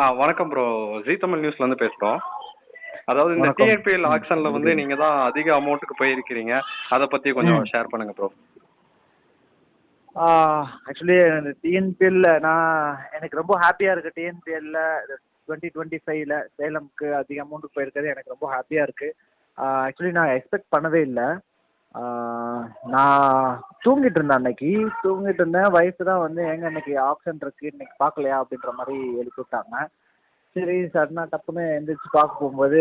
ஆ வணக்கம் bro G Tamil நியூஸ்ல இருந்து பேசுறோம். அதாவது இந்த. டிஎன்பிஎல் ஆக்ஷன்ல வந்து நீங்க தான் அதிக அமௌண்ட்டுக்கு போயிருக்கிறீங்க. அதை பத்தி கொஞ்சம் ஷேர் பண்ணுங்க ப்ரோ ஆக்சுவலி இந்த டிஎன்பிஎல்ல நான் எனக்கு ரொம்ப ஹாப்பியாக இருக்குது டிஎன்பிஎல்ல டுவெண்ட்டி டுவெண்ட்டி ஃபைவ்ல சேலம்க்கு அதிக அமௌண்ட்டுக்கு போயிருக்கிறது எனக்கு ரொம்ப ஹாப்பியாக இருக்குது ஆக்சுவலி நான் எக்ஸ்பெக்ட் பண்ணவே இல்லை. நான் தூங்கிட்டு இருந்தேன் அன்னைக்கு. தூங்கிட்டு இருந்தேன். ஒய்ஃப் தான் வந்து எங்க இன்னைக்கு ஆப்ஷன் இருக்கு இன்னைக்கு பார்க்கலையா அப்படின்ற மாதிரி எழுப்பி விட்டாங்க. சரி சடனாக டப்புன்னு எந்திரிச்சு பார்க்க போகும்போது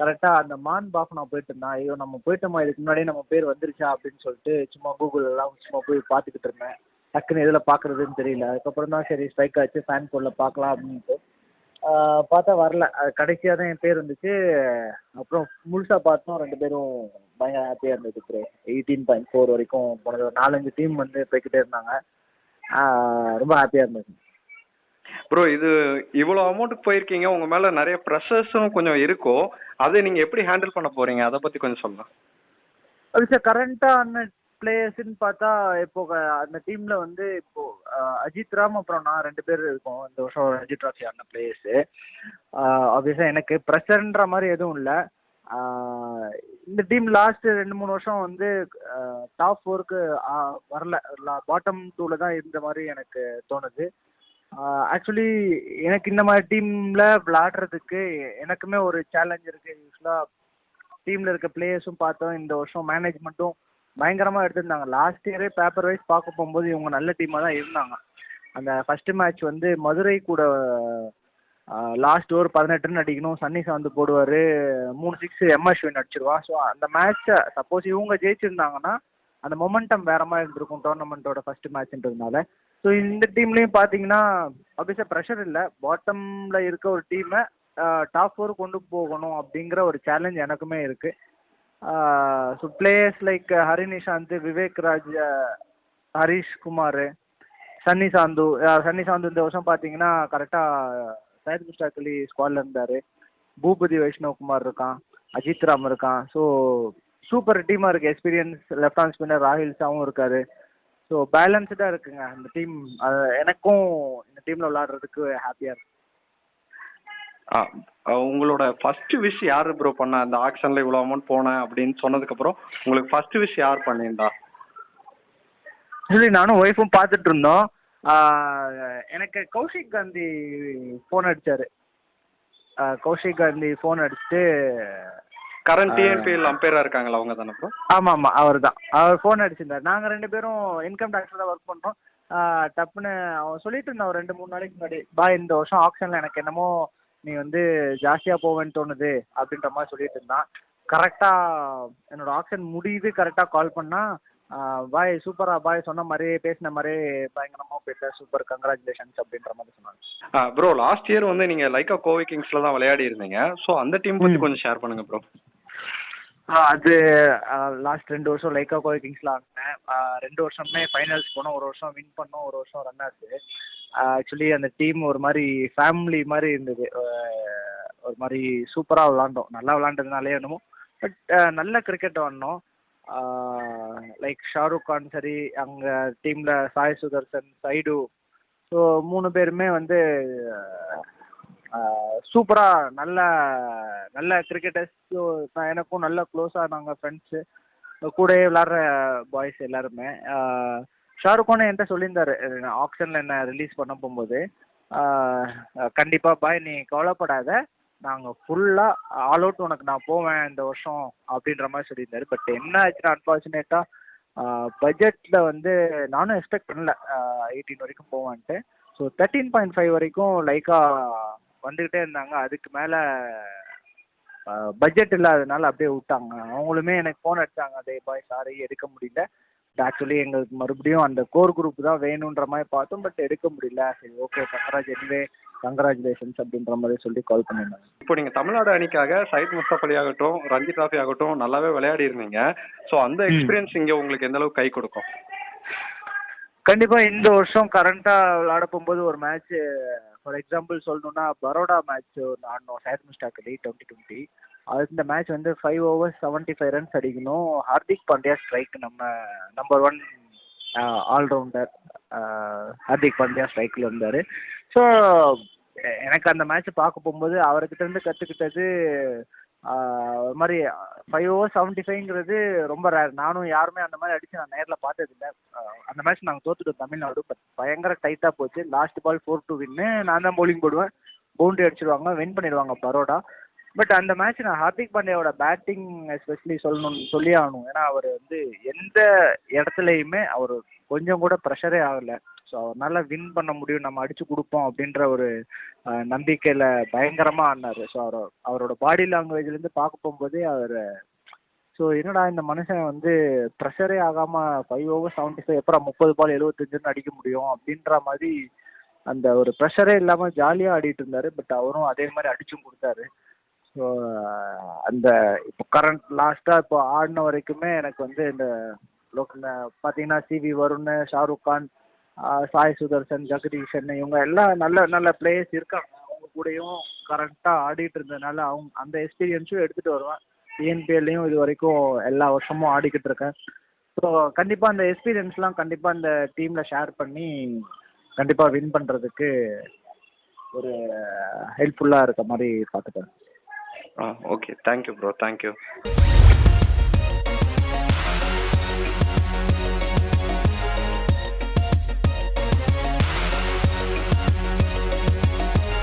கரெக்டாக அந்த மான் பாஃப் நான் போயிட்டு இருந்தேன். ஐயோ நம்ம போயிட்டோமா? இதுக்கு முன்னாடியே நம்ம பேர் வந்துருச்சா அப்படின்னு சொல்லிட்டு சும்மா கூகுள் எல்லாம் சும்மா போய் பார்த்துக்கிட்டு இருந்தேன். டக்குன்னு எதில் பார்க்குறதுன்னு தெரியல. அதுக்கப்புறம் தான் சரி ஸ்ட்ரைக் ஆச்சு. ஃபேன் போர்டில் பார்க்கலாம் அப்படின்ட்டு. பார்த்தா வரல. அது கடைசியாக தான் என் பேர் வந்துச்சு. அப்புறம் முழுசாக பார்த்தோம். ரெண்டு பேரும் பயங்கர ஹாப்பியாக இருந்தது ப்ரோ எயிட்டீன் பாயிண்ட் ஃபோர் வரைக்கும் போனது. ஒரு நாலஞ்சு டீம் வந்து போய்கிட்டே இருந்தாங்க. ரொம்ப ஹாப்பியாக இருந்தது. ப்ரோ இது இவ்வளோ அமௌண்ட்டுக்கு போயிருக்கீங்க. உங்க மேல நிறைய ப்ரெஷர்ஸும் கொஞ்சம் இருக்கும். அதை நீங்க எப்படி ஹேண்டில் பண்ண போறீங்க? அதை பத்தி கொஞ்சம் சொல்லலாம் அது சார் கரண்ட்டாக பிளேயர்ஸ்னு பார்த்தா இப்போ அந்த டீம்ல வந்து இப்போ அஜித் ராம் அப்புறம் நான் ரெண்டு பேர் இருக்கோம். இந்த வருஷம் ரஞ்சி ட்ராஃபி ஆடின பிளேயர்ஸு ஆப்வியஸாக எனக்கு ப்ரெஷர்ன்ற மாதிரி எதுவும் இல்லை. இந்த டீம் லாஸ்ட் ரெண்டு மூணு வருஷம் வந்து டாப் ஃபோருக்கு வரல. பாட்டம் டூவில் தான் இருந்த மாதிரி எனக்கு தோணுது. ஆக்சுவலி எனக்கு இந்த மாதிரி டீமில் விளாடுறதுக்கு எனக்குமே ஒரு சேலஞ்ச் இருக்குது யூஸ்வலா டீமில் இருக்க பிளேயர்ஸும் பார்த்தோம். இந்த வருஷம் மேனேஜ்மெண்ட்டும் பயங்கரமாக எடுத்திருந்தாங்க. லாஸ்ட் இயரே பேப்பர் வைஸ் பார்க்க போகும்போது இவங்க நல்ல டீமாக தான் இருந்தாங்க. அந்த ஃபர்ஸ்ட் மேட்ச் வந்து மதுரை கூட லாஸ்ட் ஓவர் பதினெட்டு ரன் அடிக்கணும். சன்னி சாந்து போடுவார். மூணு சிக்ஸ் எம் அஸ்வின் அடிச்சிருவான் ஸோ அந்த மேட்ச்சை சப்போஸ் இவங்க ஜெயிச்சிருந்தாங்கன்னா அந்த மொமெண்டம் வேற மாதிரி இருந்திருக்கும் டோர்னமெண்ட்டோட ஃபர்ஸ்ட் மேட்ச்ன்றதுனால ஸோ இந்த டீம்லேயும் பார்த்தீங்கன்னா ஆப்வியஸாக ப்ரெஷர் இல்லை. பாட்டமில் இருக்க ஒரு டீமை டாப் ஃபோர் கொண்டு போகணும் அப்படிங்கிற ஒரு சேலஞ்ச் எனக்குமே இருக்கு. So players like Hari Nishanth Vivek Raj Harish Kumar Sunny Sandhu Sunny Sandhu இந்த வருஷம் பார்த்தீங்கன்னா கரெக்டாக சையத் முஸ்டாக் அலி ஸ்குவாட்ல இருந்தார். பூபதி வைஷ்ணவ் இருக்கான் அஜித் ராம் இருக்கான். ஸோ சூப்பர் டீமாக இருக்குது experience left hand spinner Rahil சாவும் இருக்கார். ஸோ பேலன்ஸ்டாக இருக்குங்க. இந்த டீம் எனக்கும் இந்த டீமில் விளாடுறதுக்கு ஹாப்பியாக இருக்கு உங்களோட ஃபர்ஸ்ட் விஷ் யாரு ப்ரோ பண்ண? அந்த ஆக்ஷன்ல இவ்வளோ அமௌண்ட் போனேன் அப்படின்னு சொன்னதுக்கு அப்புறம் உங்களுக்கு ஃபர்ஸ்ட் விஷ் யார் பண்ணியிருந்தா? ஆக்சுவலி நானும் ஒய்ஃபும் பார்த்துட்டு இருந்தோம். எனக்கு கௌஷிக் காந்தி ஃபோன் அடிச்சாரு. கௌஷிக் காந்தி ஃபோன் அடிச்சுட்டு கரண்ட் டிஎன்பிஎல் அம்பையரா இருக்காங்களா அவங்க தானே ப்ரோ ஆமாம் ஆமாம் அவர் தான் அவர் ஃபோன் அடிச்சிருந்தார். நாங்கள் ரெண்டு பேரும் இன்கம் டேக்ஸில் தான் ஒர்க் பண்ணுறோம் டப்புன்னு அவன் சொல்லிட்டு இருந்தான் ரெண்டு மூணு நாளைக்கு முன்னாடி பா இந்த வருஷம் ஆப்ஷனில் எனக்கு என்னமோ நீ வந்து ஜாஸ்தியாக போவேன்னு தோணுது அப்படின்ற மாதிரி சொல்லிட்டு இருந்தான். கரெக்டாக என்னோட ஆப்ஷன் முடியுது கரெக்டாக கால் பண்ணா பாய் சூப்பரா பாய் சொன்ன மாதிரியே பேசின மாதிரியே பயங்கரமாக போயிட்ட சூப்பர் கங்க்ராச்சுலேஷன்ஸ் அப்படின்ற மாதிரி சொன்னாங்க. ப்ரோ லாஸ்ட் இயர் வந்து நீங்க லைக்கா கோவை கிங்ஸ்ல தான் விளையாடி இருந்தீங்க. ஸோ அந்த டீம் பத்தி. கொஞ்சம் ஷேர் பண்ணுங்க ப்ரோ அது லாஸ்ட் ரெண்டு வருஷம் லைக்கா கோவை கிங்ஸ்ல ஆடினேன். ரெண்டு வருஷமே ஃபைனல்ஸ் போனோம். ஒரு வருஷம் வின் பண்ணோம் ஒரு வருஷம் ரன் ஆச்சு. ஆக்சுவலி அந்த டீம் ஒரு மாதிரி ஃபேமிலி மாதிரி இருந்தது. ஒரு மாதிரி சூப்பராக விளாண்டோம். நல்லா விளாண்டதுனாலே என்னமோ. பட் நல்ல கிரிக்கெட் ஆடினோம். லைக் ஷாருக் கான் சரி அங்கே டீமில் சாய் சுதர்சன் சைடு. ஸோ மூணு பேருமே வந்து சூப்பராக நல்ல நல்ல கிரிக்கெட்டர்ஸ் ஸோ எனக்கும் நல்ல க்ளோஸாக நாங்கள் ஃப்ரெண்ட்ஸு கூடயே விளாட்ற பாய்ஸ் எல்லாருமே. ஆஹ் என்கிட்ட சொல்லியிருந்தாரு ஆக்ஷனில் என்ன ரிலீஸ் பண்ண போகும்போது கண்டிப்பாக பாய் நீ கவலைப்படாத. நாங்கள் ஃபுல்லாக ஆல் அவுட் உனக்கு நான் போவேன் இந்த வருஷம் அப்படின்ற மாதிரி சொல்லியிருந்தாரு. பட் என்ன ஆச்சுன்னா அன்ஃபார்ச்சுனேட்டாக பட்ஜெட்டில் வந்து நானும் எக்ஸ்பெக்ட் பண்ணல. எயிட்டீன் வரைக்கும் போவான்ட்டு. ஸோ தேர்ட்டீன் பாயிண்ட் ஃபைவ் வரைக்கும் லைக்கா வந்துக்கிட்டே இருந்தாங்க. அதுக்கு மேலே பட்ஜெட் இல்லாதனால அப்படியே விட்டாங்க. அவங்களுமே எனக்கு ஃபோன் அடிச்சாங்க. அதே பாய் சாரி எடுக்க முடியல. ஆக்சுவலி எங்களுக்கு மறுபடியும் அந்த கோர் குரூப் தான் வேணுன்ற மாதிரி பார்த்தோம் பட் எடுக்க முடியல. சரி ஓகே கங்கராஜ் எனிவே கங்கராச்சுலேஷன்ஸ் அப்படின்ற மாதிரி சொல்லி கால் பண்ணியிருந்தாங்க இப்போ நீங்க தமிழ்நாடு அணிக்காக சயித் முஸ்தப் அலி ஆகட்டும் ரஞ்சி டிராஃபி ஆகட்டும் நல்லாவே விளையாடி இருந்தீங்க. ஸோ அந்த. எக்ஸ்பீரியன்ஸ் இங்க உங்களுக்கு எந்த அளவுக்கு கை கொடுக்கும்? கண்டிப்பா இந்த வருஷம் கரண்டா விளையாட போகும்போது ஒரு மேட்ச் ஃபார் எக்ஸாம்பிள் சொல்லணும்னா பரோடா மேட்ச் ஒன்று ஆடணும் சையத் முஸ்டாக் அலி டுவெண்ட்டி டுவெண்ட்டி இந்த மேட்ச் வந்து five overs seventy five runs அடிக்கணும். ஹார்திக் பாண்டியா ஸ்ட்ரைக் நம்ம number one all rounder Hardik Pandya ஸ்ட்ரைக்கில் இருந்தார். ஸோ எனக்கு அந்த மேட்ச் பார்க்க போகும்போது அவர்கிட்ட இருந்து கற்றுக்கிட்டது ஒரு மாதிரி ஃபைவ் ஓவர் செவன்டி ஃபைவ்ங்கிறது ரொம்ப ரேர் நானும் யாருமே அந்த மாதிரி அடிச்சு நான் நேரில் பார்த்ததில்ல. அந்த மேட்ச் நாங்கள் தோத்துட்டோம் தமிழ்நாடு பட் பயங்கர டைட்டாக போச்சு. Last ball four to win நான் தான் bowling போடுவேன். பவுண்டரி அடிச்சிருவாங்க வின் பண்ணிடுவாங்க பரோடா. பட் அந்த மேட்ச் நான் ஹார்திக் பாண்டியாவோட பேட்டிங் எஸ்பெஷலி சொல்லணும் சொல்லி ஆகணும் ஏன்னா அவர் வந்து எந்த இடத்துலையுமே அவர் கொஞ்சம் கூட ப்ரெஷரே ஆகலை. ஸோ அவரால் வின் பண்ண முடியும். நம்ம அடிச்சு கொடுப்போம் அப்படின்ற ஒரு நம்பிக்கையில் நம்பிக்கையில பயங்கரமா ஸோ அவர் அவரோட பாடி லாங்குவேஜ்லேருந்து பார்க்க போகும்போதே அவர் ஸோ என்னடா இந்த மனுஷன் வந்து ப்ரெஷரே ஆகாம ஃபைவ் ஓவர் செவன்ட்டி ஃபைவ் எப்பறம் முப்பது பால் எழுபத்தஞ்சுன்னு அடிக்க முடியும் அப்படின்ற மாதிரி அந்த ஒரு ப்ரெஷரே இல்லாமல் ஜாலியாக ஆடிட்டு இருந்தாரு. பட் அவரும் அதே மாதிரி அடிச்சும் கொடுத்தாரு. ஸோ அந்த இப்போ கரண்ட் லாஸ்ட்டாக இப்போ ஆடின வரைக்குமே எனக்கு வந்து இந்த லோக்கலில் பார்த்தீங்கன்னா சிவி வருண் ஷாருக் கான் சாய் சுதர்சன் ஜெகதீஷன் இவங்க எல்லாம் நல்ல நல்ல பிளேயர்ஸ் இருக்காங்க. அவங்க கூடயும் கரெக்டாக ஆடிட்டு இருந்ததுனால அவங்க அந்த எக்ஸ்பீரியன்ஸும் எடுத்துகிட்டு வருவேன். டிஎன்பிஎல்லையும் இது வரைக்கும் எல்லா வருஷமும் ஆடிக்கிட்டு இருக்கேன். ஸோ கண்டிப்பாக அந்த எக்ஸ்பீரியன்ஸ்லாம் கண்டிப்பாக இந்த டீமில் ஷேர் பண்ணி கண்டிப்பாக வின் பண்ணுறதுக்கு ஒரு ஹெல்ப்ஃபுல்லாக இருக்க மாதிரி பார்த்துட்டேன் ஆ okay thank you bro thank you